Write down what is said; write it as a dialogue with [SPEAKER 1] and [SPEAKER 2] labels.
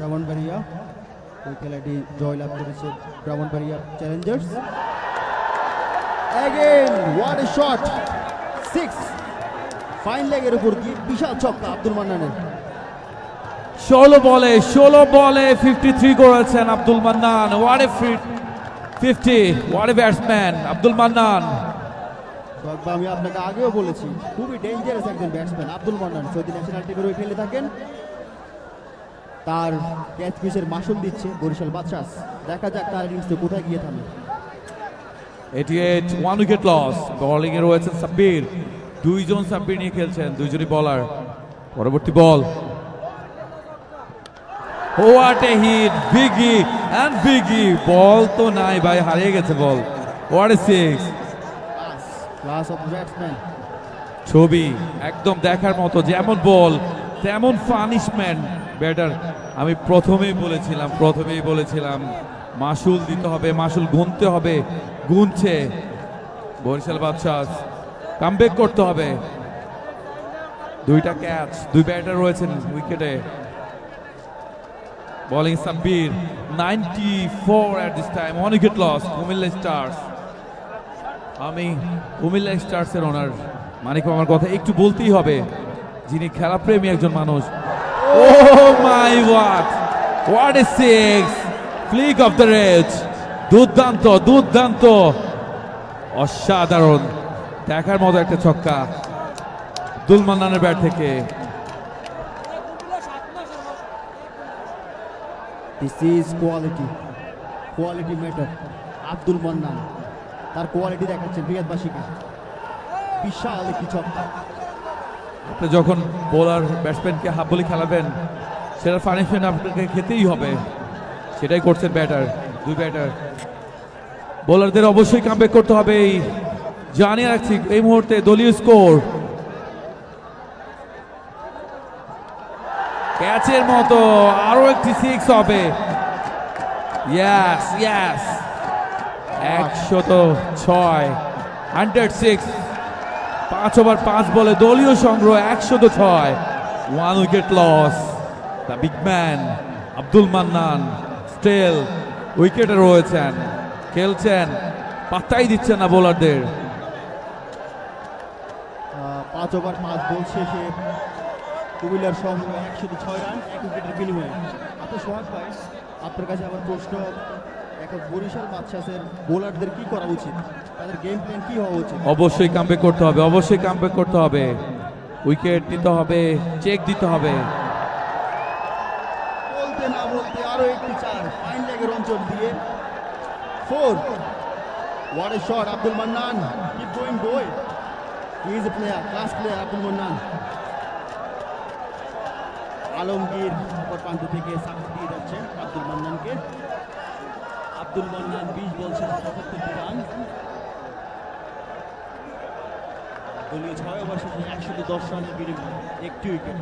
[SPEAKER 1] ব্রাহ্মণবাড়িয়া ওই খেলাটি জয়লাভ করেছে Brahmanbaria Challengers again what a shot six fine লেগের উপর দিয়ে বিশাল ছক্কা আব্দুল মান্নানের।
[SPEAKER 2] ষোলো বলে ষোলো বলে ফিফটি থ্রি করেছেন Abdul Mannan. What a fifty what a batsman Abdul Mannan.
[SPEAKER 1] আমি আপনাকে আগেও বলেছি খুবই ডেঞ্জারাস একজন batsman Abdul Mannan. Saudi national টিমের হয়ে খেলে থাকেন। তার ক্যাচ পিসের মাসুল দিচ্ছে বরিশাল বাদশাস দেখা যাক তার ইনিংসে কোথায় গিয়ে থামে।
[SPEAKER 2] এটি ওয়ান উইকেট লস বোলিং এ রয়েছেন সাব্বির। দুইজন সাব্বির নিয়ে খেলছেন দুইজনই বলার পরবর্তী ball what a hit biggie and biggie ball তো নাই ভাই হারিয়ে গেছে ball what a six
[SPEAKER 1] class of batsman
[SPEAKER 2] ছবি একদম দেখার মতো যেমন বল তেমন পানিশমেন্ট ব্যাটার আমি প্রথমেই বলেছিলাম প্রথমেই বলেছিলাম মাসুল দিতে হবে মাসুল গুনতে হবে, গুনছে। বরিশাল বাদশাহ কামব্যাক করতে হবে। দুইটা ক্যাচ দুই ব্যাটার রয়েছেন উইকেটে bowling Sabbir ninety four at this time one wicket loss Comilla Stars আমি কুমিল্লা স্টার্সের ওনার মানিক আমার কথা একটু বলতেই হবে। যিনি খেলাপ্রেমী একজন মানুষ। ও my what what a six flick off the rage দুর্দান্ত দুর্দান্ত! অসাধারণ! দেখার মতো একটা ছক্কা আব্দুল মান্নানের ব্যাট থেকে।
[SPEAKER 1] This is quality quality matter Abdul Mannan, তার কোয়ালিটি দেখাচ্ছেন রিয়াদবাসীকে বিশাল একটি ছক্কা।
[SPEAKER 2] যখন বোলার ব্যাটসম্যানকে হাফ বলি খেলাবেন সেটার পানিশমেন্ট আপনাকে খেতেই হবে। সেটাই করছেন ব্যাটার দুই ব্যাটার বোলারদের অবশ্যই কামব্যাক করতে হবে এই জানিয়ে রাখছি এই মুহূর্তে দলীয় স্কোর ক্যাচের মতো আরও একটি সিক্স হবে। ইয়াস ইয়াস একশত ছয়। হান্ড্রেড সিক্স পাঁচ ওভার, পাঁচ বলে দলীয় সংগ্রহ একশত ছয়। One wicket loss the big man Abdul Mannan still উইকেটে রয়েছেন, খেলছেন, পাত্তাই দিচ্ছেন না বোলারদের
[SPEAKER 1] পাঁচ ওভার, পাঁচ বল শেষে কুমিল্লার সংগ্রহ একশো ছয় রান, এক উইকেটের বিনিময়ে। আপনার সোহাগ ভাই, আপনার কাছে আমার প্রশ্ন এখন বরিশাল বাদশাসের বোলারদের কি করা উচিত? তাদের গেম প্ল্যান কি হওয়া উচিত?
[SPEAKER 2] অবশ্যই কামব্যাক করতে হবে অবশ্যই কামব্যাক করতে হবে। উইকেট দিতে হবে চেক দিতে হবে।
[SPEAKER 1] বলতে না বলতে আরও একটি চার ফাইন লেগের অঞ্চল দিয়ে four what a shot Abdul Mannan keep going boy he is a player class player Abdul Mannan Alamgir অপর প্রান্ত থেকে সাক্ষী দিয়ে যাচ্ছেন আব্দুল মান্নানকে আব্দুল মান্নান বিশ বল শেষে সাতাত্তরটি রান দলীয় ছয় ওভার শেষে একশো দশ রানের বিনিময়ে একটি উইকেট।